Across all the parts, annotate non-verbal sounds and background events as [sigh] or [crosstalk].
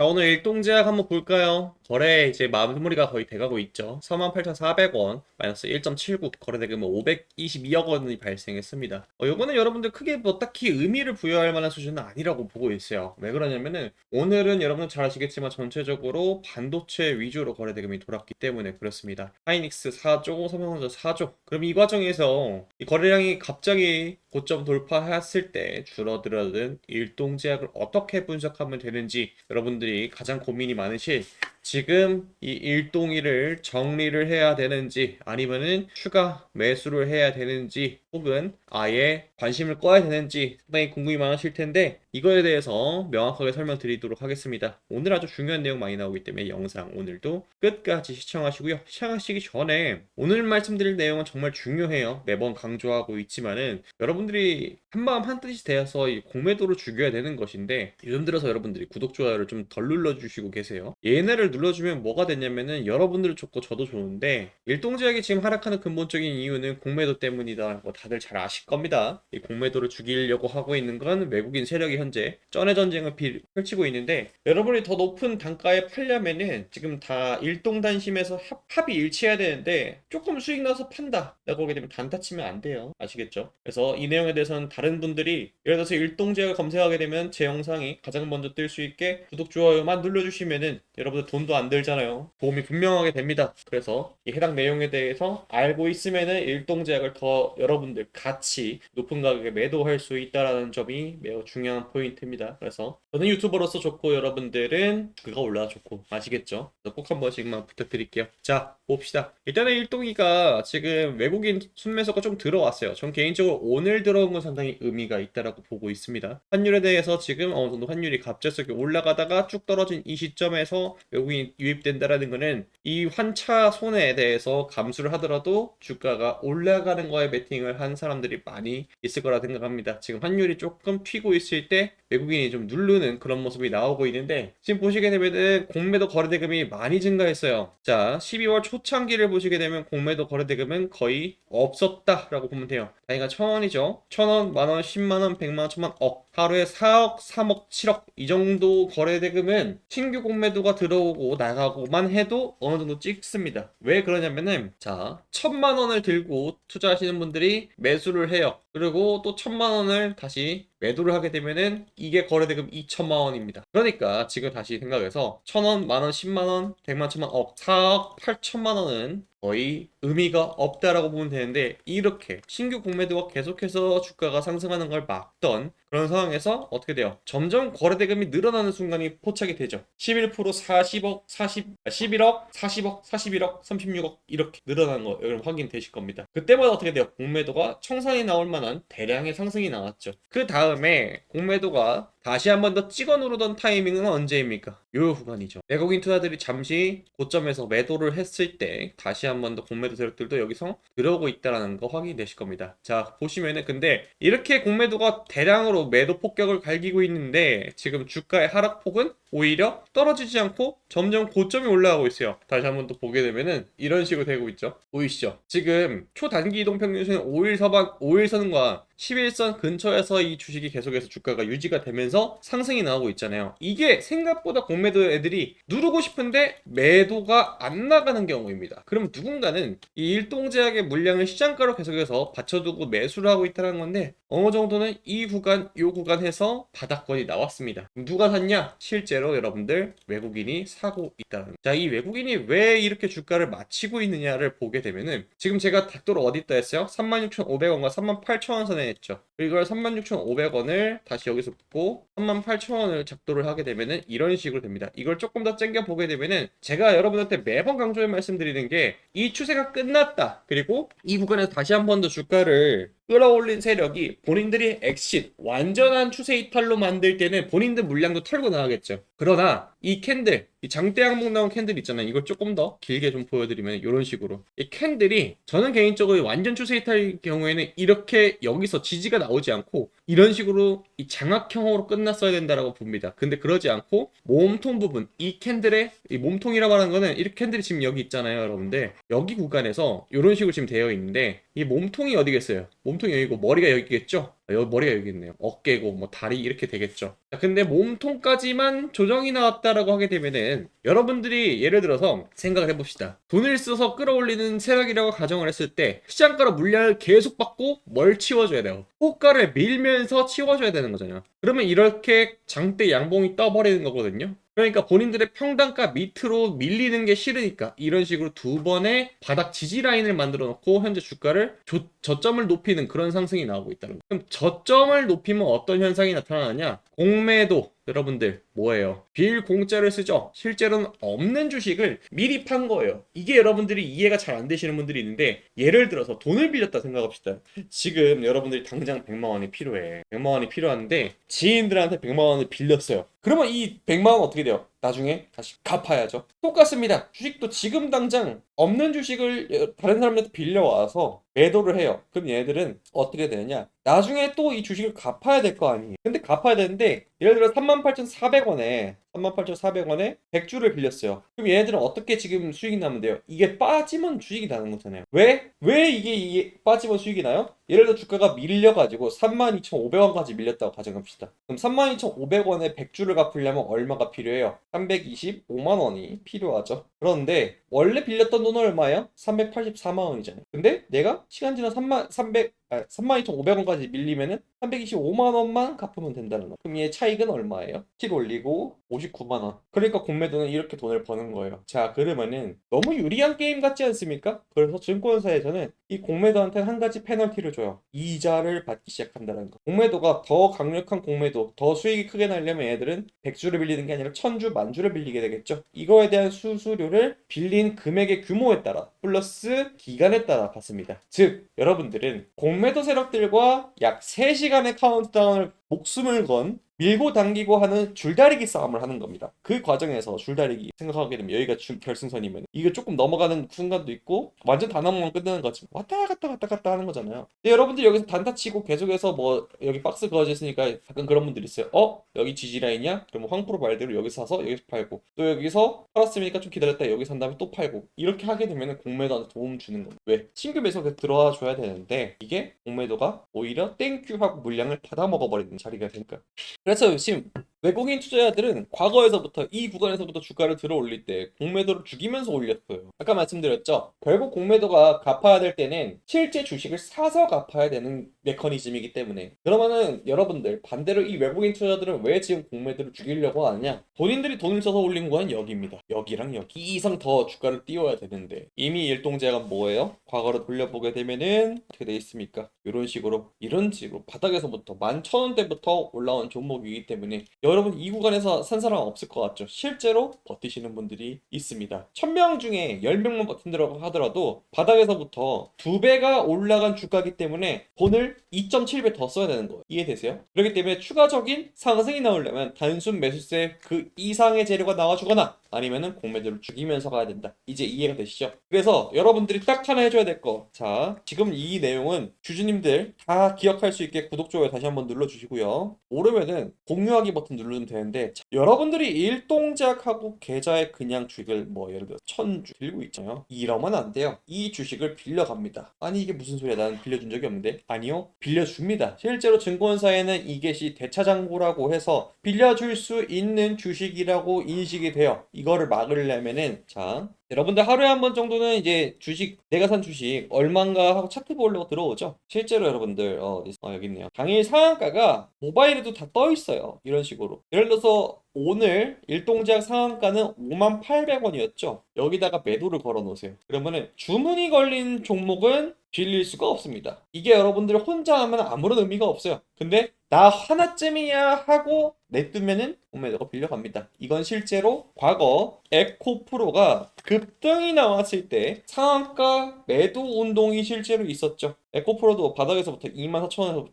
자, 오늘 일동제약 한번 볼까요? 거래 이제 마무리가 거의 돼가고 있죠. 48,400원, 마이너스 1.79, 거래대금은 522억 원이 발생했습니다. 어, 요거는 여러분들 크게 뭐 딱히 의미를 부여할 만한 수준은 아니라고 보고 있어요. 왜 그러냐면은 오늘은 여러분들 잘 아시겠지만 전체적으로 반도체 위주로 거래대금이 돌았기 때문에 그렇습니다. 하이닉스 4조, 삼성전자 4조. 그럼 이 과정에서 이 거래량이 갑자기 고점 돌파했을 때 줄어들어든 일동제약을 어떻게 분석하면 되는지 여러분들 이 가장 고민이 많으실 지금 이 일동이를 정리를 해야 되는지 아니면은 추가 매수를 해야 되는지 혹은 아예 관심을 꺼야 되는지 상당히 궁금이 많으실 텐데 이거에 대해서 명확하게 설명드리도록 하겠습니다. 오늘 아주 중요한 내용 많이 나오기 때문에 영상 오늘도 끝까지 시청하시고요. 시청하시기 전에 오늘 말씀드릴 내용은 정말 중요해요. 매번 강조하고 있지만은 여러분들이 한마음 한뜻이 되어서 이 공매도를 죽여야 되는 것인데 요즘 들어서 여러분들이 구독 좋아요를 좀 덜 눌러주시고 계세요. 얘네를 눌러주면 뭐가 됐냐면은 여러분들 좋고 저도 좋은데 일동제약이 지금 하락하는 근본적인 이유는 공매도 때문이다. 뭐 다들 잘 아실 겁니다. 이 공매도를 죽이려고 하고 있는 건 외국인 세력이 현재 쩐의 전쟁을 비- 펼치고 있는데 여러분이 더 높은 단가에 팔려면은 지금 다 일동 단심에서 합, 합이 일치해야 되는데 조금 수익 나서 판다. 라고 하게 되면 단타 치면 안 돼요. 아시겠죠? 그래서 이 내용에 대해서는 다른 분들이 예를 들어서 일동제약을 검색하게 되면 제 영상이 가장 먼저 뜰 수 있게 구독, 좋아요만 눌러주시면은 여러분들 돈도 안 들잖아요. 도움이 분명하게 됩니다. 그래서 이 해당 내용에 대해서 알고 있으면은 일동제약을 더 여러분들 같이 높은 가격에 매도할 수 있다라는 점이 매우 중요한 포인트입니다. 그래서 저는 유튜버로서 좋고 여러분들은 그가 올라가 좋고 아시겠죠? 꼭 한 번씩만 부탁드릴게요. 자 봅시다. 일단은 일동이가 지금 외국인 순매수가 좀 들어왔어요. 전 개인적으로 오늘 들어온 건 상당히 의미가 있다라고 보고 있습니다. 환율에 대해서 지금 어느 정도 환율이 갑작스럽게 올라가다가 쭉 떨어진 이 시점에서 외국 인이 유입된다라는 거는 이 환차 손해에 대해서 감수를 하더라도 주가가 올라가는 거에 베팅을 한 사람들이 많이 있을 거라 생각합니다. 지금 환율이 조금 튀고 있을 때 외국인이 좀 누르는 그런 모습이 나오고 있는데 지금 보시게 되면은 공매도 거래대금이 많이 증가했어요. 자, 12월 초창기를 보시게 되면 공매도 거래대금은 거의 없었다라고 보면 돼요. 단위가 천 원이죠. 천 원, 만 원, 십만 원, 백만 원, 천만 억. 하루에 4억, 3억, 7억 이 정도 거래대금은 신규 공매도가 들어오고 나가고만 해도 어느 정도 찍습니다. 왜 그러냐면은 자 천만 원을 들고 투자하시는 분들이 매수를 해요. 그리고 또 천만 원을 다시 매도를 하게 되면은 이게 거래대금 2천만 원입니다. 그러니까 지금 다시 생각해서 천 원, 만 원, 10만 원, 100만, 천만, 억, 4억 8천만 원은 거의 의미가 없다라고 보면 되는데 이렇게 신규 공매도가 계속해서 주가가 상승하는 걸 막던 그런 상황에서 어떻게 돼요? 점점 거래대금이 늘어나는 순간이 포착이 되죠. 11% 40억, 40, 아, 11억, 40억, 41억, 36억 이렇게 늘어나는 거 여러분 확인되실 겁니다. 그때마다 어떻게 돼요? 공매도가 청산이 나올 만한 대량의 상승이 나왔죠. 그 다음에 공매도가 다시 한 번 더 찍어 누르던 타이밍은 언제입니까? 요 구간이죠. 외국인 투자들이 잠시 고점에서 매도를 했을 때 다시 한 번 더 공매도 세력들도 여기서 들어오고 있다는 거 확인되실 겁니다. 자 보시면은 근데 이렇게 공매도가 대량으로 매도 폭격을 갈기고 있는데 지금 주가의 하락폭은 오히려 떨어지지 않고 점점 고점이 올라가고 있어요. 다시 한번더 보게 되면은 이런 식으로 되고 있죠. 보이시죠? 지금 초단기 이동 평균선의 5일 서방 5일선과 11선 근처에서 이 주식이 계속해서 주가가 유지가 되면서 상승이 나오고 있잖아요. 이게 생각보다 공매도 애들이 누르고 싶은데 매도가 안 나가는 경우입니다. 그럼 누군가는 이 일동제약의 물량을 시장가로 계속해서 받쳐두고 매수를 하고 있다는 건데 어느 정도는 이 구간, 요 구간에서 바닥권이 나왔습니다. 누가 샀냐? 실제로 여러분들 외국인이 사고 있다는. 자, 이 외국인이 왜 이렇게 주가를 맞추고 있느냐를 보게 되면은 지금 제가 닥도를 어디다 했어요? 36,500원과 38,000원 선에 했죠. 이걸 36,500원을 다시 여기서 붙고 38,000원을 작도를 하게 되면은 이런 식으로 됩니다. 이걸 조금 더 땡겨 보게 되면은 제가 여러분한테 매번 강조해 말씀드리는 게 이 추세가 끝났다. 그리고 이 구간에서 다시 한 번 더 주가를 끌어올린 세력이 본인들이 엑sit 완전한 추세 이탈로 만들 때는 본인들 물량도 털고 나가겠죠. 그러나 이 캔들 이 장대 항목 나온 캔들 있잖아요. 이걸 조금 더 길게 좀 보여드리면 이런 식으로 이 캔들이 저는 개인적으로 완전 추세 이탈의 경우에는 이렇게 여기서 지지가 나오지 않고 이런 식으로 이 장악형으로 끝났어야 된다라고 봅니다. 근데 그러지 않고 몸통 부분 이 캔들의 이 몸통이라고 하는 거는 이 캔들이 지금 여기 있잖아요, 여러분들. 여기 구간에서 이런 식으로 지금 되어 있는데 이 몸통이 어디겠어요? 몸통이 여기고 머리가 여기겠죠? 여기 머리가 여기 있네요. 어깨고 뭐 다리 이렇게 되겠죠. 자, 근데 몸통까지만 조정이 나왔다라고 하게 되면은 여러분들이 예를 들어서 생각을 해봅시다. 돈을 써서 끌어올리는 세력이라고 가정을 했을 때 시장가로 물량을 계속 받고 뭘 치워줘야 돼요. 호가를 밀면서 치워줘야 되는 거잖아요. 그러면 이렇게 장대 양봉이 떠버리는 거거든요. 그러니까 본인들의 평단가 밑으로 밀리는 게 싫으니까 이런 식으로 두 번의 바닥 지지 라인을 만들어 놓고 현재 주가를 조- 저점을 높이는 그런 상승이 나오고 있다는 거예요. 그럼 저점을 높이면 어떤 현상이 나타나느냐? 공매도 여러분들 뭐예요? 빌 공짜를 쓰죠. 실제로는 없는 주식을 미리 판 거예요. 이게 여러분들이 이해가 잘 안 되시는 분들이 있는데 예를 들어서 돈을 빌렸다 생각합시다. 지금 여러분들이 당장 100만 원이 필요해. 100만 원이 필요한데 지인들한테 100만 원을 빌렸어요. 그러면 이 100만 원 어떻게 돼요? 나중에 다시 갚아야죠. 똑같습니다. 주식도 지금 당장 없는 주식을 다른 사람한테 빌려와서 매도를 해요. 그럼 얘네들은 어떻게 되느냐? 나중에 또 이 주식을 갚아야 될 거 아니에요. 근데 갚아야 되는데 예를 들어 38,400원에 38,400원에 100주를 빌렸어요. 그럼 얘네들은 어떻게 지금 수익이 나면 돼요? 이게 빠지면 수익이 나는 거잖아요. 왜? 왜 이게, 이게 빠지면 수익이 나요? 예를 들어 주가가 밀려가지고 32,500원까지 밀렸다고 가정합시다. 그럼 32,500원에 100주를 갚으려면 얼마가 필요해요? 325만 원이 필요하죠. 그런데 원래 빌렸던 돈은 얼마예요? 384만 원이잖아요. 근데 내가 시간 지나 3만 300 아, 32,500원까지 밀리면은 325만 원만 갚으면 된다는 거. 얘 차익은 얼마예요? 7 올리고 59만 원. 그러니까 공매도는 이렇게 돈을 버는 거예요. 자, 그러면은 너무 유리한 게임 같지 않습니까? 그래서 증권사에서는 이 공매도한테 한 가지 페널티를 줘요. 이자를 받기 시작한다는 거. 공매도가 더 강력한 공매도, 더 수익이 크게 나려면 얘들은 100주를 빌리는 게 아니라 1000주, 만주를 빌리게 되겠죠. 이거에 대한 수수료를 빌린 금액의 규모에 따라 플러스 기간에 따라 받습니다. 즉, 여러분들은 공 매도 세력들과 약 3시간의 카운트다운을 목숨을 건 밀고 당기고 하는 줄다리기 싸움을 하는 겁니다. 그 과정에서 줄다리기 생각하게 되면 여기가 주- 결승선이면 이게 조금 넘어가는 순간도 있고 완전 단한번 끝내는 거지 왔다 갔다 왔다 갔다 하는 거잖아요. 근데 여러분들 여기서 단타 치고 계속해서 뭐 여기 박스 그어져 있으니까 가끔 그런 분들이 있어요. 어? 여기 지지 라인이야? 그러면 황프로 말대로 여기서 사서 여기서 팔고 또 여기서 팔았으니까 좀 기다렸다 여기 산 다음에 또 팔고 이렇게 하게 되면 공매도한테 도움 주는 겁니다. 왜? 신규 매수가 들어와 줘야 되는데 이게 공매도가 오히려 땡큐 하고 물량을 받아 먹어버리는 자리가 되니까 그래서 지금 외국인 투자자들은 과거에서부터 이 구간에서부터 주가를 들어 올릴 때 공매도를 죽이면서 올렸어요. 아까 말씀드렸죠. 결국 공매도가 갚아야 될 때는 실제 주식을 사서 갚아야 되는 메커니즘이기 때문에 그러면은 여러분들 반대로 이 외국인 투자자들은 왜 지금 공매도를 죽이려고 하느냐? 본인들이 돈을 써서 올린 건 여기입니다. 여기랑 여기 이 이상 더 주가를 띄워야 되는데 이미 일동제가 뭐예요? 과거로 돌려보게 되면은 어떻게 돼 있습니까? 이런 식으로 이런 식으로 바닥에서부터 11,000원대부터 올라온 종목이기 때문에 여러분 이 구간에서 산 사람 없을 것 같죠? 실제로 버티시는 분들이 있습니다. 1000명 중에 10명만 버틴다고 하더라도 바닥에서부터 두 배가 올라간 주가이기 때문에 돈을 2.7배 더 써야 되는 거예요. 이해되세요? 그렇기 때문에 추가적인 상승이 나오려면 단순 매수세 그 이상의 재료가 나와주거나 아니면은 공매도를 죽이면서 가야 된다. 이제 이해가 되시죠? 그래서 여러분들이 딱 하나 해줘야 될 거. 자, 지금 이 내용은 주주님들 다 기억할 수 있게 구독, 좋아요 다시 한번 눌러주시고요. 모르면은 공유하기 버튼 누르면 되는데 자, 여러분들이 일동작하고 계좌에 그냥 주식을 뭐 예를 들어 천주 들고 있잖아요. 이러면 안 돼요. 이 주식을 빌려갑니다. 아니 이게 무슨 소리야? 나는 빌려준 적이 없는데. 아니요. 빌려줍니다. 실제로 증권사에는 이것이 대차장고라고 해서 빌려줄 수 있는 주식이라고 인식이 돼요. 이거를 막으려면은 자 여러분들 하루에 한 번 정도는 이제 주식 내가 산 주식 얼마인가 하고 차트 보려고 들어오죠. 실제로 여러분들 어, 어, 여기 있네요. 당일 상한가가 모바일에도 다 떠 있어요. 이런 식으로. 예를 들어서 오늘 일동제약 상한가는 5만 800원이었죠. 여기다가 매도를 걸어 놓으세요. 그러면은 주문이 걸린 종목은 빌릴 수가 없습니다. 이게 여러분들 혼자 하면 아무런 의미가 없어요. 근데 나 하나쯤이야 하고 내두면은 공매도가 빌려갑니다. 이건 실제로 과거 에코프로가 급등이 나왔을 때 상한가 매도 운동이 실제로 있었죠. 에코프로도 바닥에서부터 24,000원에서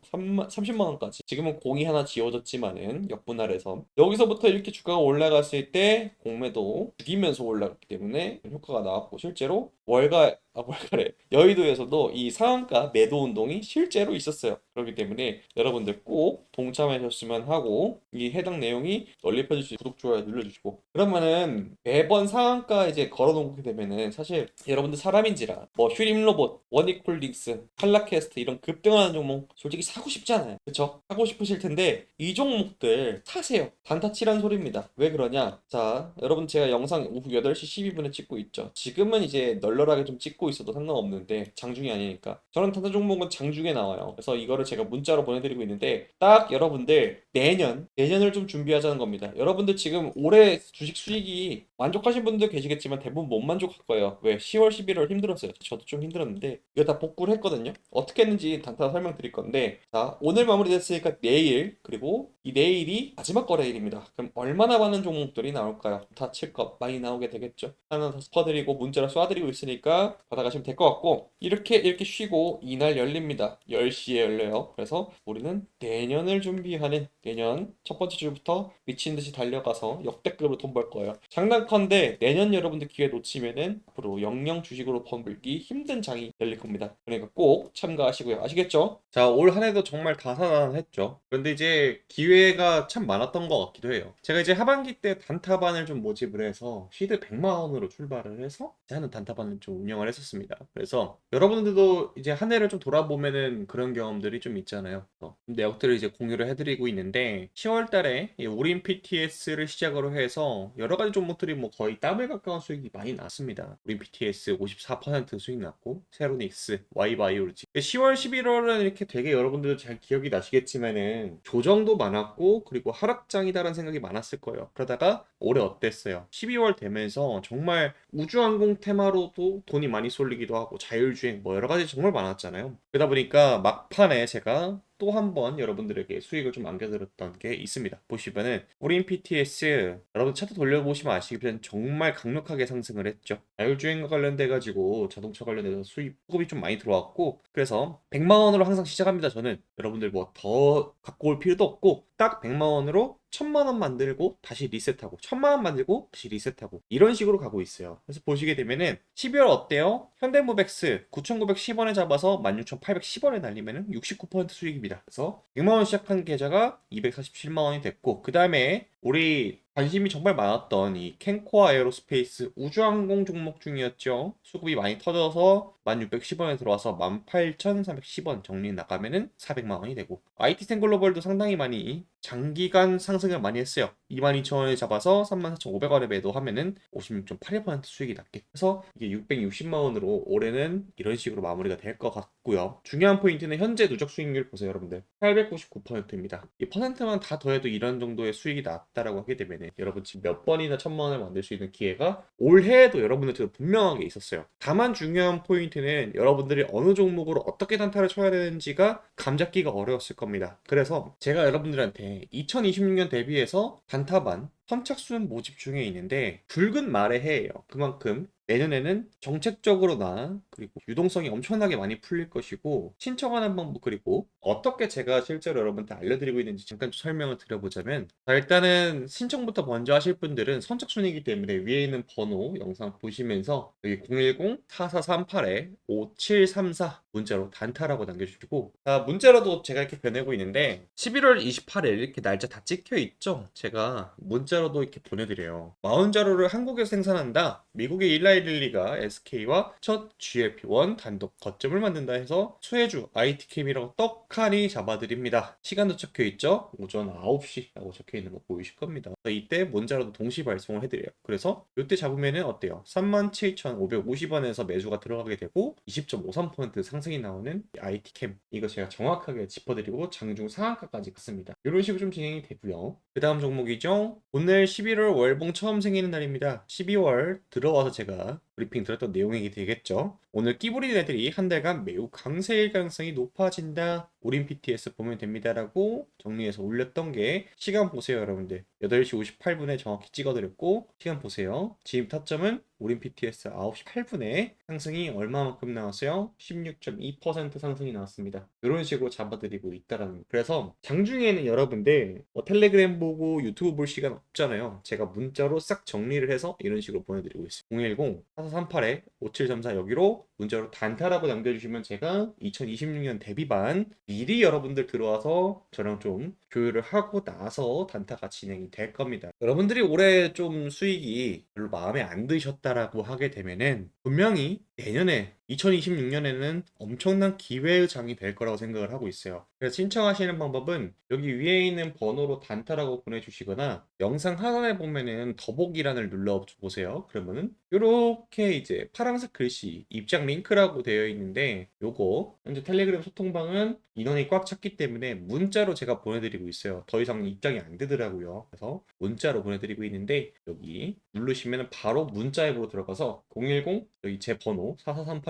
30만원까지 지금은 공이 하나 지워졌지만은 역분할해서 여기서부터 이렇게 주가가 올라갔을 때 공매도 죽이면서 올라갔기 때문에 효과가 나왔고 실제로 월가 아 월가래 여의도에서도 이 상한가 매도 운동이 실제로 있었어요. 그렇기 때문에 여러분들 꼭 동참하셨으면 하고 이 해당 내용이 널리 펴주시고 구독 좋아요 눌러주시고 그러면은 매번 상한가 이제 걸어놓게 되면은 사실 여러분들 사람인지라 뭐 휴림 로봇, 원이콜릭스, 칼라캐스트 이런 급등하는 종목 솔직히 사고 싶잖아요. 그쵸? 사고 싶으실 텐데 이 종목들 사세요. 단타치란 소리입니다. 왜 그러냐? 자, 여러분 제가 영상 오후 8시 12분에 찍고 있죠. 지금은 이제 널널하게 좀 찍고 있어도 상관없는데 장중이 아니니까. 저는 단타 종목은 장중에 나와요. 그래서 이거를 제가 문자로 보내드리고 있는데 딱 여러분들 내년, 내년을 좀 준비하자는 겁니다. 여러분들 지금 올해 주식 수익이 만족하신 분들 계시겠지만 대부분 못 만족할 거예요. 왜? 10월, 11월 힘들었어요. 저도 좀 힘들었는데 이거 다 복구를 했거든요. 어떻게 했는지 단타 설명드릴 건데 자, 오늘 마무리됐으니까 내일 그리고 이 내일이 마지막 거래일입니다. 그럼 얼마나 많은 종목들이 나올까요? 다 칠 것 많이 나오게 되겠죠. 하나 더 스퍼드리고 문자로 쏴드리고 있으니까 받아가시면 될 것 같고 이렇게 이렇게 쉬고 이날 열립니다. 10시에 열려요. 그래서 우리는 내년을 준비하는 내년 첫 번째 주부터 미친 듯이 달려가서 역대급으로 돈 벌 거예요. 장난컨대 내년 여러분들 기회 놓치면은 앞으로 영영 주식으로 번 벌기 힘든 장이 열릴 겁니다. 그러니까 꼭 참가하시고요. 아시겠죠? 자, 올 한 해도 정말 다사다난했죠. 그런데 이제 기회가 참 많았던 것 같기도 해요. 제가 이제 하반기 때 단타반을 좀 모집을 해서 시드 100만 원으로 출발을 해서 하는 단타반을 좀 운영을 했었습니다. 그래서 여러분들도 이제 한 해를 좀 돌아보면은 그런 경험들이 좀 있잖아요. 어, 내역들을 이제 공유를 해드리고 있는데 10월 달에 이 우린 PTS를 시작으로 해서 여러 가지 종목들이 뭐 거의 더블 가까운 수익이 많이 났습니다. 우린 PTS 54% 수익 났고 세로닉스, Y바이오로지 10월, 11월은 이렇게 되게 여러분들도 잘 기억이 나시겠지만은 조정도 많았고 그리고 하락장이다라는 생각이 많았을 거예요. 그러다가 올해 어땠어요? 12월 되면서 정말 우주항공 테마로도 돈이 많이 쏠리기도 하고 자율주행 뭐 여러 가지 정말 많았잖아요. 그러다 보니까 막판에 제가 또 한 번 여러분들에게 수익을 좀 안겨드렸던 게 있습니다. 보시면은 우린 PTS 여러분 차트 돌려보시면 아시겠지만 정말 강력하게 상승을 했죠. 자율주행과 관련돼 가지고 자동차 관련해서 수익 수급이 좀 많이 들어왔고 그래서 100만 원으로 항상 시작합니다. 저는 여러분들 뭐 더 갖고 올 필요도 없고 딱 100만 원으로 1000만 원 만들고 다시 리셋하고 1000만 원 만들고 다시 리셋하고 이런 식으로 가고 있어요. 그래서 보시게 되면은 12월 어때요? 현대무백스 9,910원에 잡아서 16,810원에 날리면은 69% 수익입니다. 그래서 100만 원 시작한 계좌가 247만 원이 됐고 그 다음에 우리 관심이 정말 많았던 이 캔코아 에어로스페이스 우주항공 종목 중이었죠. 수급이 많이 터져서 1610원에 들어와서 18310원 정리 나가면은 400만 원이 되고 IT센 글로벌도 상당히 많이 장기간 상승을 많이 했어요. 22,000원에 잡아서 34,500원에 매도하면은 56.81% 수익이 났게. 그래서 이게 660만 원으로 올해는 이런 식으로 마무리가 될 것 같고요. 중요한 포인트는 현재 누적 수익률 보세요, 여러분들. 899%입니다. 이 퍼센트만 다 더해도 이런 정도의 수익이 났다라고 하게 되면 은 여러분 지금 몇 번이나 천만 원을 만들 수 있는 기회가 올해에도 여러분들한테 분명하게 있었어요. 다만 중요한 포인트는 여러분들이 어느 종목으로 어떻게 단타를 쳐야 되는지가 감잡기가 어려웠을 겁니다. 그래서 제가 여러분들한테 2026년 대비해서 단타반 선착순 모집 중에 있는데 붉은 말의 해예요. 그만큼 내년에는 정책적으로나 그리고 유동성이 엄청나게 많이 풀릴 것이고 신청하는 방법 그리고 어떻게 제가 실제로 여러분한테 알려드리고 있는지 잠깐 좀 설명을 드려보자면 자, 일단은 신청부터 먼저 하실 분들은 선착순이기 때문에 위에 있는 번호 영상 보시면서 여기 010-4438-5734 문자로 단타라고 남겨주시고 자, 문자로도 제가 이렇게 보내고 있는데 11월 28일 이렇게 날짜 다 찍혀 있죠? 제가 문자로도 이렇게 보내드려요. 마운자로를 한국에서 생산한다. 미국의 일라이릴리가 SK와 첫 GLP-1 단독 거점을 만든다 해서 수혜주 IT캠이라고 떡하니 잡아드립니다. 시간도 적혀 있죠? 오전 9시라고 적혀 있는 거 보이실 겁니다. 이때 문자로도 동시 발송을 해드려요. 그래서 이때 잡으면은 어때요? 37,550원에서 매수가 들어가게 되고 20.53% 상승이 나오는 IT캠 이거 제가 정확하게 짚어드리고 장중 상한가까지 갔습니다. 이런 식으로 좀 진행이 되고요 그 다음 종목이죠 오늘 11월 월봉 처음 생기는 날입니다 12월 들어와서 제가 브리핑 들었던 내용이 되겠죠 오늘 끼부린 애들이 한 달간 매우 강세일 가능성이 높아진다 우린 PTS 보면 됩니다라고 정리해서 올렸던 게 시간 보세요 여러분들 8시 58분에 정확히 찍어드렸고 시간 보세요 지금 타점은 우린 PTS 9시 8분에 상승이 얼마만큼 나왔어요? 16.2% 상승이 나왔습니다. 이런 식으로 잡아드리고 있다라는 거. 그래서 장중에는 여러분들 뭐 텔레그램 보고 유튜브 볼 시간 없잖아요. 제가 문자로 싹 정리를 해서 이런 식으로 보내드리고 있습니다. 010-4438에 5734 여기로 문자로 단타라고 남겨주시면 제가 2026년 데뷔반 미리 여러분들 들어와서 저랑 좀 조율을 하고 나서 단타가 진행이 될 겁니다. 여러분들이 올해 좀 수익이 별로 마음에 안 드셨다라고 하게 되면은 분명히 내년에 2026년에는 엄청난 기회의 장이 될 거라고 생각을 하고 있어요. 그래서 신청하시는 방법은 여기 위에 있는 번호로 단타라고 보내주시거나 영상 하단에 보면은 더보기란을 눌러보세요. 그러면은 이렇게 이제 파란색 글씨 입장 링크라고 되어 있는데 요거 현재 텔레그램 소통방은 인원이 꽉 찼기 때문에 문자로 제가 보내드리고 있어요. 더 이상 입장이 안 되더라고요. 그래서 문자로 보내드리고 있는데 여기 누르시면 바로 문자 앱으로 들어가서 010 여기 제 번호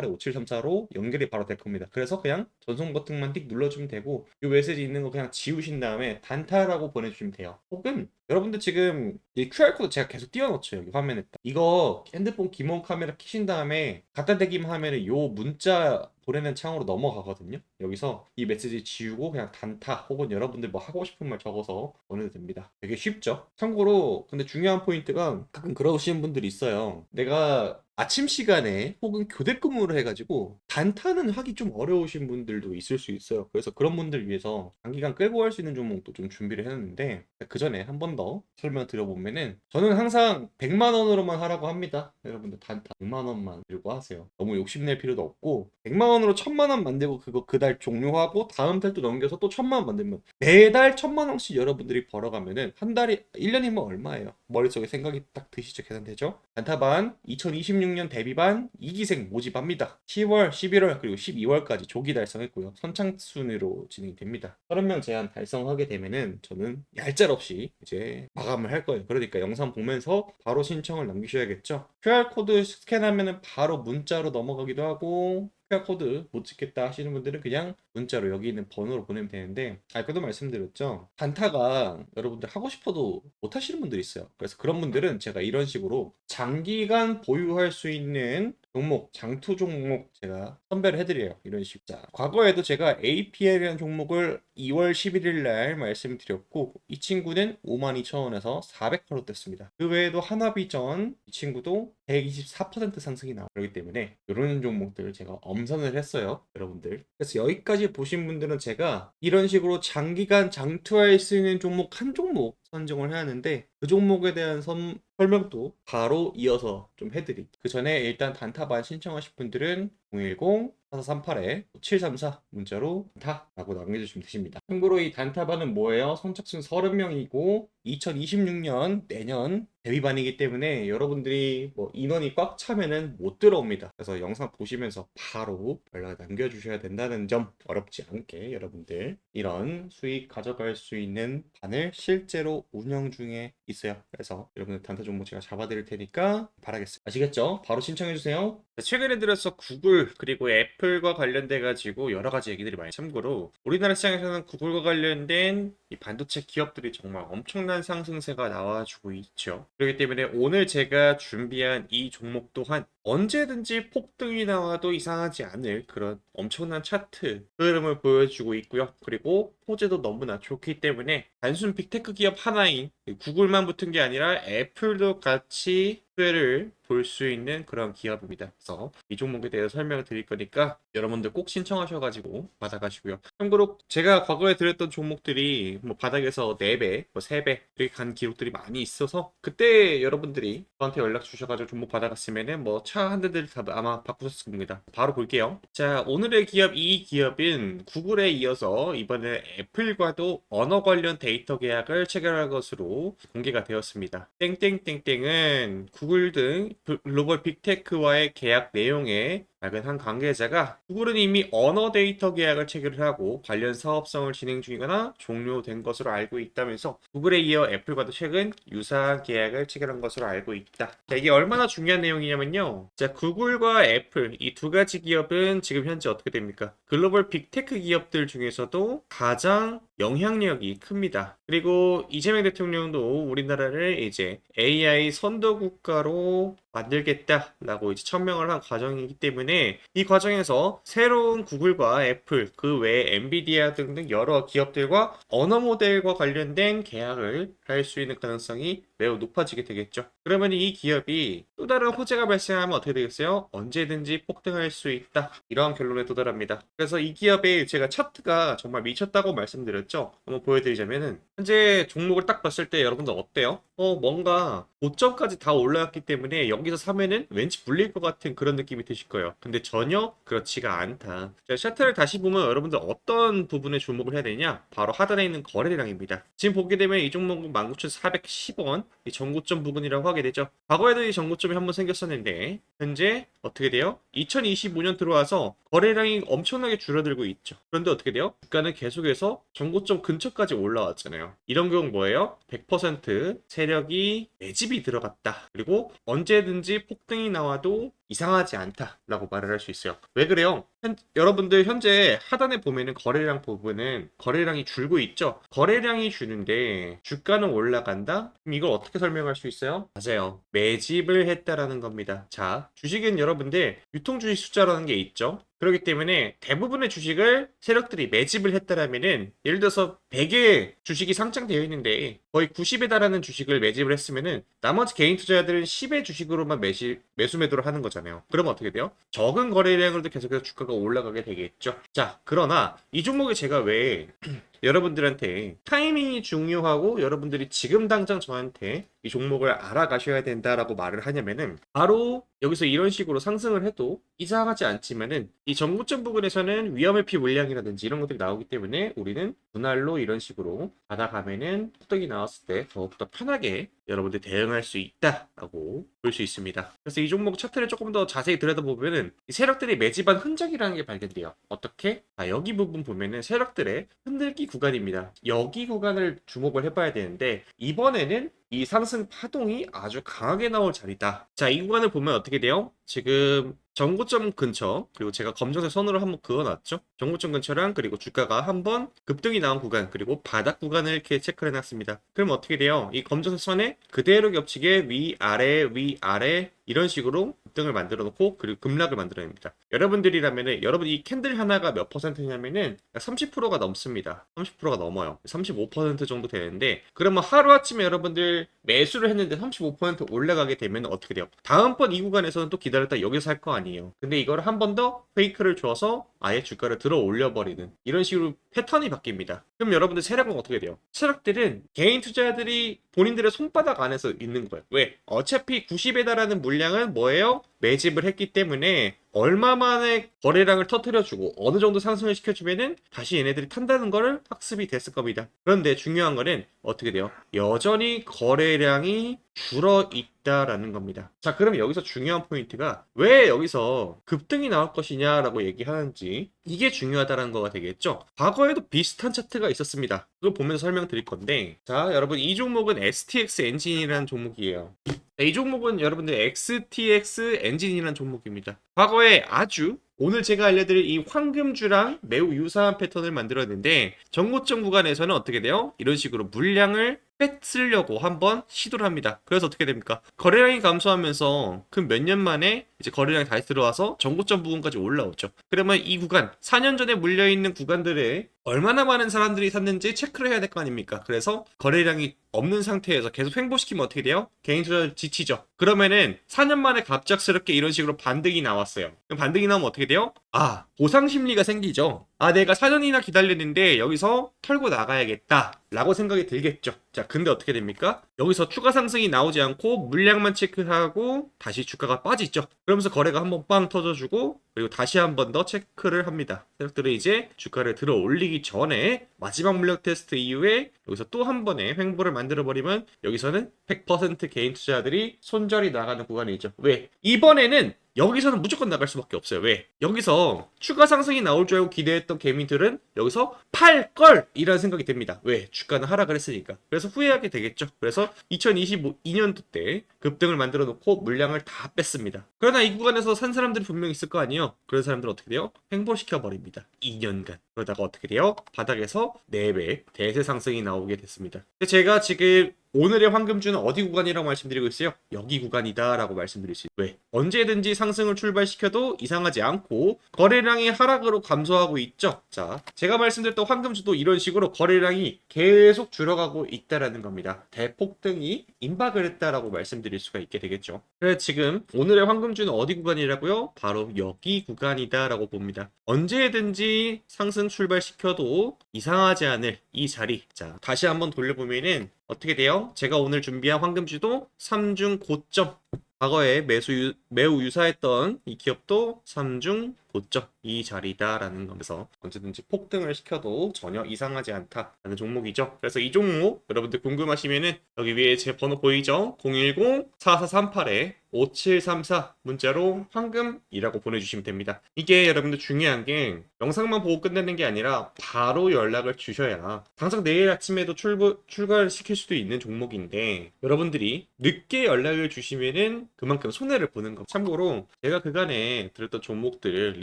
4438-5734로 연결이 바로 될 겁니다. 그래서 그냥 전송 버튼만 띡 눌러주면 되고 이 메시지 있는 거 그냥 지우신 다음에 단타라고 보내주시면 돼요. 혹은 여러분들 지금 이 QR코드 제가 계속 띄워놓죠 여기 화면에 딱. 이거 핸드폰 기본 카메라 키신 다음에 갖다 대기만 하면은 요 문자 보내는 창으로 넘어가거든요 여기서 이 메시지 지우고 그냥 단타 혹은 여러분들 뭐 하고 싶은 말 적어서 보내도 됩니다 되게 쉽죠 참고로 근데 중요한 포인트가 가끔 그러시는 분들이 있어요 내가 아침 시간에 혹은 교대 근무를 해가지고 단타는 하기 좀 어려우신 분들도 있을 수 있어요. 그래서 그런 분들 위해서 장기간 끌고 갈 수 있는 종목도 좀 준비를 해놨는데 그 전에 한번 더 설명 드려보면은 저는 항상 100만 원으로만 하라고 합니다. 여러분들 단타 100만 원만 들고 하세요. 너무 욕심낼 필요도 없고 100만 원으로 1000만 원 만들고 그거 그달 종료하고 다음 달 또 넘겨서 또 1000만 원 만들면 매달 1000만 원씩 여러분들이 벌어가면은 한 달이 1년이면 얼마예요? 머릿속에 생각이 딱 드시죠? 계산되죠? 단타반 2026년 데뷔반 2기생 모집합니다. 10월, 11월 그리고 12월까지 조기 달성했고요. 선착순으로 진행됩니다. 30명 제한 달성하게 되면은 저는 얄짤 없이 이제 마감을 할 거예요. 그러니까 영상 보면서 바로 신청을 남기셔야겠죠. QR코드 스캔하면은 바로 문자로 넘어가기도 하고 QR코드 못 찍겠다 하시는 분들은 그냥 문자로 여기 있는 번호로 보내면 되는데 아까도 말씀드렸죠 단타가 여러분들 하고 싶어도 못 하시는 분들이 있어요 그래서 그런 분들은 제가 이런 식으로 장기간 보유할 수 있는 종목, 장투 종목 제가 선별을 해드려요. 이런 식. 자, 과거에도 제가 APL이라는 종목을 2월 11일 날 말씀드렸고, 이 친구는 52,000원에서 400%로 떴습니다. 그 외에도 하나비전, 이 친구도 124% 상승이. 그렇기 때문에 이런 종목들 제가 엄선을 했어요. 여러분들. 그래서 여기까지 보신 분들은 제가 이런 식으로 장기간 장투할 수 있는 종목 한 종목 선정을 해야 하는데 그 종목에 대한 선- 설명도 바로 이어서 좀 해드릴게요. 그 전에 일단 단타반 신청하실 분들은 010-4438-734 문자로 단타라고 남겨주시면 되십니다. 참고로 이 단타반은 뭐예요? 선착순 30명이고 2026년 내년 데뷔반이기 때문에 여러분들이 뭐 인원이 꽉 차면은 못 들어옵니다. 그래서 영상 보시면서 바로 연락 남겨주셔야 된다는 점 어렵지 않게 여러분들 이런 수익 가져갈 수 있는 반을 실제로 운영 중에 있어요. 그래서 여러분들 단타 종목 제가 잡아드릴 테니까 바라겠습니다. 아시겠죠? 바로 신청해주세요. 최근에 들어서 구글 그리고 애플과 관련돼 가지고 여러 가지 얘기들이 많이 참고로 우리나라 시장에서는 구글과 관련된 이 반도체 기업들이 정말 엄청난 상승세가 나와주고 있죠. 그렇기 때문에 오늘 제가 준비한 이 종목 또한 언제든지 폭등이 나와도 이상하지 않을 그런 엄청난 차트 흐름을 보여주고 있고요. 그리고 호재도 너무나 좋기 때문에 단순 빅테크 기업 하나인 구글만 붙은 게 아니라 애플도 같이 수혜를 볼 수 있는 그런 기업입니다. 그래서 이 종목에 대해서 설명을 드릴 거니까 여러분들 꼭 신청하셔가지고 받아가시고요. 참고로 제가 과거에 드렸던 종목들이 뭐 바닥에서 4배, 뭐 3배 이렇게 간 기록들이 많이 있어서 그때 여러분들이 저한테 연락 주셔가지고 종목 받아갔으면은 뭐차 한 대들 다 아마 바꾸셨을 겁니다. 바로 볼게요. 자 오늘의 기업 이 기업은 구글에 이어서 이번에 애플과도 언어 관련 데이터 계약을 체결할 것으로 공개가 되었습니다. 땡땡땡땡은 구글 등 글로벌 빅테크와의 계약 내용에 밝은 한 관계자가 구글은 이미 언어 데이터 계약을 체결을 하고 관련 사업성을 진행 중이거나 종료된 것으로 알고 있다면서 구글에 이어 애플과도 최근 유사한 계약을 체결한 것으로 알고 있다. 자, 이게 얼마나 중요한 내용이냐면요. 자, 구글과 애플 이 두 가지 기업은 지금 현재 어떻게 됩니까? 글로벌 빅테크 기업들 중에서도 가장 영향력이 큽니다. 그리고 이재명 대통령도 우리나라를 이제 AI 선도 국가로 만들겠다라고 이제 천명을 한 과정이기 때문에 이 과정에서 새로운 구글과 애플 그 외에 엔비디아 등등 여러 기업들과 언어 모델과 관련된 계약을 할 수 있는 가능성이 매우 높아지게 되겠죠. 그러면 이 기업이 또 다른 호재가 발생하면 어떻게 되겠어요? 언제든지 폭등할 수 있다. 이러한 결론에 도달합니다. 그래서 이 기업의 제가 차트가 정말 미쳤다고 말씀드렸죠. 한번 보여드리자면은 현재 종목을 딱 봤을 때 여러분들 어때요? 어 뭔가 고점까지 다 올라왔기 때문에 여기서 사면은 왠지 불릴 것 같은 그런 느낌이 드실 거예요. 근데 전혀 그렇지가 않다. 자, 차트를 다시 보면 여러분들 어떤 부분에 주목을 해야 되냐? 바로 하단에 있는 거래량입니다. 지금 보게 되면 이 종목은 19,410원 이 전고점 부분이라고 하게 되죠. 과거에도 이 전고점이 한번 생겼었는데 현재 어떻게 돼요? 2025년 들어와서 거래량이 엄청나게 줄어들고 있죠. 그런데 어떻게 돼요? 주가는 계속해서 전고점 근처까지 올라왔잖아요. 이런 경우 뭐예요? 100% 세력이 매집이 들어갔다. 그리고 언제든지 폭등이 나와도 이상하지 않다라고 말을 할 수 있어요. 왜 그래요? 현- 여러분들 현재 하단에 보면은 거래량 부분은 거래량이 줄고 있죠. 거래량이 주는데 주가는 올라간다? 그럼 이걸 어떻게 설명할 수 있어요? 맞아요. 매집을 했다라는 겁니다. 자, 주식은 여러분들 유통 주식 숫자라는 게 있죠. 그렇기 때문에 대부분의 주식을 세력들이 매집을 했다라면은 예를 들어서 100의 주식이 상장되어 있는데 거의 90에 달하는 주식을 매집을 했으면은 나머지 개인 투자자들은 10의 주식으로만 매시, 매수 매도를 하는 거잖아요. 그러면 어떻게 돼요? 적은 거래량으로도 계속해서 주가가 올라가게 되겠죠. 자, 그러나 이 종목에 제가 왜 [clears throat] 여러분들한테 타이밍이 중요하고 여러분들이 지금 당장 저한테 이 종목을 알아가셔야 된다라고 말을 하냐면은 바로 여기서 이런 식으로 상승을 해도 이상하지 않지만은 이 전고점 부분에서는 위험회피 물량이라든지 이런 것들이 나오기 때문에 우리는 분할로 이런 식으로 받아가면은 폭등이 나왔을 때 더욱더 편하게 여러분들 대응할 수 있다라고 볼 수 있습니다. 그래서 이 종목 차트를 조금 더 자세히 들여다보면은 이 세력들이 매집한 흔적이라는 게 발견돼요. 어떻게? 아, 여기 부분 보면은 세력들의 흔들기 구간입니다. 여기 구간을 주목을 해봐야 되는데 이번에는 이 상승 파동이 아주 강하게 나올 자리다. 자, 이 구간을 보면 어떻게 돼요? 지금 전고점 근처 그리고 제가 검정색 선으로 한번 그어놨죠. 전고점 근처랑 그리고 주가가 한번 급등이 나온 구간 그리고 바닥 구간을 이렇게 체크를 해놨습니다. 그럼 어떻게 돼요? 이 검정색 선에 그대로 겹치게 위 아래 위 아래 이런 식으로 급등을 만들어 놓고 그리고 급락을 만들어냅니다. 여러분들이라면은 여러분 이 캔들 하나가 몇 퍼센트냐면은 30%가 넘습니다. 30%가 넘어요. 35% 정도 되는데 그러면 하루아침에 여러분들 매수를 했는데 35% 올라가게 되면 어떻게 돼요? 다음번 이 구간에서는 또 기다렸다 여기서 할 거 아니에요. 근데 이걸 한 번 더 페이크를 줘서 아예 주가를 들어 올려버리는 이런 식으로 패턴이 바뀝니다. 그럼 여러분들 세력은 어떻게 돼요? 세력들은 개인 투자자들이 본인들의 손바닥 안에서 있는 거예요. 왜? 어차피 90에 달하는 물량은 뭐예요? 매집을 했기 때문에 얼마 만에 거래량을 터트려주고 어느 정도 상승을 시켜주면은 다시 얘네들이 탄다는 거를 학습이 됐을 겁니다. 그런데 중요한 거는 어떻게 돼요? 여전히 거래량이 줄어 있다라는 겁니다. 자, 그럼 여기서 중요한 포인트가 왜 여기서 급등이 나올 것이냐라고 얘기하는지 이게 중요하다는 거가 되겠죠. 과거에도 비슷한 차트가 있었습니다. 그걸 보면서 설명드릴 건데 자, 여러분 이 종목은 STX 엔진이라는 종목이에요. 이 종목은 여러분들 XTX 엔진이라는 종목입니다. 과거에 아주 오늘 제가 알려드릴 이 황금주랑 매우 유사한 패턴을 만들었는데 정고점 구간에서는 어떻게 돼요? 이런 식으로 물량을 뺏으려고 한번 시도를 합니다. 그래서 어떻게 됩니까? 거래량이 감소하면서 그 몇 년 만에 이제 거래량이 다시 들어와서 정고점 부분까지 올라오죠. 그러면 이 구간, 4년 전에 물려있는 구간들에 얼마나 많은 사람들이 샀는지 체크를 해야 될 거 아닙니까? 그래서 거래량이 없는 상태에서 계속 횡보시키면 어떻게 돼요? 개인 투자 지치죠. 그러면은 4년 만에 갑작스럽게 이런 식으로 반등이 나왔어요. 반등이 나오면 어떻게 돼요? 아, 보상 심리가 생기죠. 아, 내가 4년이나 기다렸는데 여기서 털고 나가야겠다. 라고 생각이 들겠죠. 자, 근데 어떻게 됩니까? 여기서 추가 상승이 나오지 않고 물량만 체크하고 다시 주가가 빠지죠. 그러면서 거래가 한번 빵 터져주고 그리고 다시 한번 더 체크를 합니다. 세력들은 이제 주가를 들어 올리기 전에 마지막 물량 테스트 이후에 여기서 또 한 번의 횡보를 만들어 버리면 여기서는 100% 개인 투자자들이 손절이 나가는 구간이죠. 왜? 이번에는 여기서는 무조건 나갈 수밖에 없어요. 왜? 여기서 추가 상승이 나올 줄 알고 기대했던 개미들은 여기서 팔 걸 이라는 생각이 듭니다. 왜? 주가는 하락을 했으니까. 그래서 후회하게 되겠죠. 그래서 2022년도 때 급등을 만들어 놓고 물량을 다 뺐습니다. 그러나 이 구간에서 산 사람들이 분명 있을 거 아니에요. 그런 사람들은 어떻게 돼요? 횡보시켜 버립니다. 2년간. 그러다가 어떻게 돼요? 바닥에서 4배 대세 상승이 나오게 됐습니다. 제가 지금 오늘의 황금주는 어디 구간이라고 말씀드리고 있어요? 여기 구간이다라고 말씀드릴 수 있어요. 왜? 언제든지 상승을 출발시켜도 이상하지 않고 거래량이 하락으로 감소하고 있죠. 자, 제가 말씀드렸던 황금주도 이런 식으로 거래량이 계속 줄어가고 있다라는 겁니다. 대폭등이 임박을 했다라고 말씀드릴 수가 있게 되겠죠. 그래서 지금 오늘의 황금주는 어디 구간이라고요? 바로 여기 구간이다라고 봅니다. 언제든지 상승 출발시켜도 이상하지 않을 이 자리. 자, 다시 한번 돌려보면은 어떻게 돼요? 제가 오늘 준비한 황금주도 3중 고점. 과거에 매수 유- 매우 유사했던 이 기업도 3중 고점 이 자리다라는 거면서 언제든지 폭등을 시켜도 전혀 이상하지 않다라는 종목이죠. 그래서 이 종목 여러분들 궁금하시면은 여기 위에 제 번호 보이죠? 010-4438에 5734 문자로 황금이라고 보내주시면 됩니다. 이게 여러분들 중요한 게 영상만 보고 끝내는 게 아니라 바로 연락을 주셔야 당장 내일 아침에도 출구, 출가를 시킬 수도 있는 종목인데 여러분들이 늦게 연락을 주시면은 그만큼 손해를 보는 거. 참고로 제가 그간에 들었던 종목들을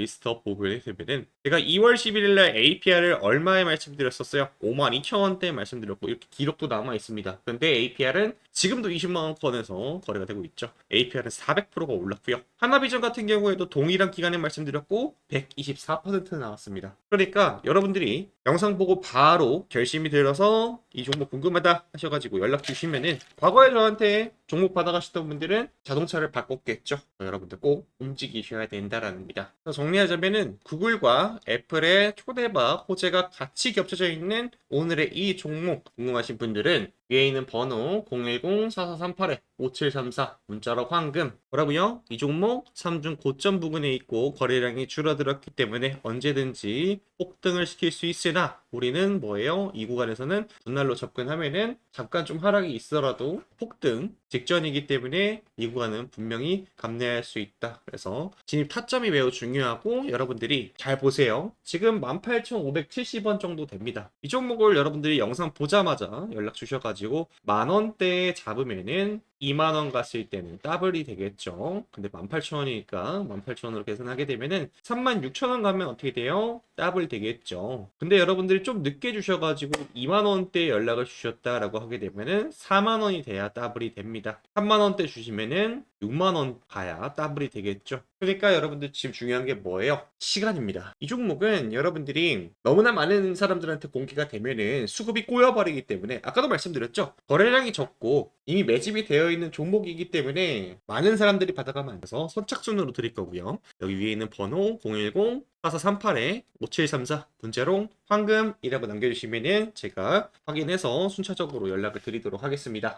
리스트업 보고를 해보면은 제가 2월 11일 날 APR을 얼마에 말씀드렸었어요? 52,000원대 말씀드렸고 이렇게 기록도 남아 있습니다. 근데 APR은 지금도 20만 원권에서 거래가 되고 있죠. APR은 400%가 올랐고요. 하나비전 같은 경우에도 동일한 기간에 말씀드렸고 124% 나왔습니다. 그러니까 여러분들이 영상 보고 바로 결심이 들어서 이 종목 궁금하다 하셔가지고 연락 주시면은 과거에 저한테 종목 받아가셨던 분들은 자동차를 바꿨겠죠. 여러분들 꼭 움직이셔야 된다라는 겁니다. 정리하자면은 구글과 애플의 초대박 호재가 같이 겹쳐져 있는 오늘의 이 종목 궁금하신 분들은 위에 있는 번호 010-4438-5734 문자로 황금 뭐라고요? 이 종목 3중 고점 부근에 있고 거래량이 줄어들었기 때문에 언제든지 폭등을 시킬 수 있으나 우리는 뭐예요? 이 구간에서는 분할로 접근하면은 잠깐 좀 하락이 있더라도 폭등 직전이기 때문에 이 구간은 분명히 감내할 수 있다. 그래서 진입 타점이 매우 중요하고 여러분들이 잘 보세요. 지금 18,570원 정도 됩니다. 이 종목을 여러분들이 영상 보자마자 연락 주셔가지고 만 원대에 잡으면은 2만 원 갔을 때는 더블이 되겠죠. 근데 18,000원이니까 18,000원으로 계산하게 되면은 36,000원 가면 어떻게 돼요? 더블 되겠죠. 근데 여러분들이 좀 늦게 주셔가지고 2만 원대 연락을 주셨다라고 하게 되면은 4만 원이 돼야 더블이 됩니다. 3만 원대 주시면은 6만 원 가야 더블이 되겠죠. 그러니까 여러분들 지금 중요한 게 뭐예요? 시간입니다. 이 종목은 여러분들이 너무나 많은 사람들한테 공개가 되면은 수급이 꼬여버리기 때문에 아까도 말씀드렸죠. 거래량이 적고 이미 매집이 되어 있는 종목이기 때문에 많은 사람들이 받아가면 안 돼서 선착순으로 드릴 거고요. 여기 위에 있는 번호 010 4438에 5734 문자로 황금이라고 남겨주시면은 제가 확인해서 순차적으로 연락을 드리도록 하겠습니다.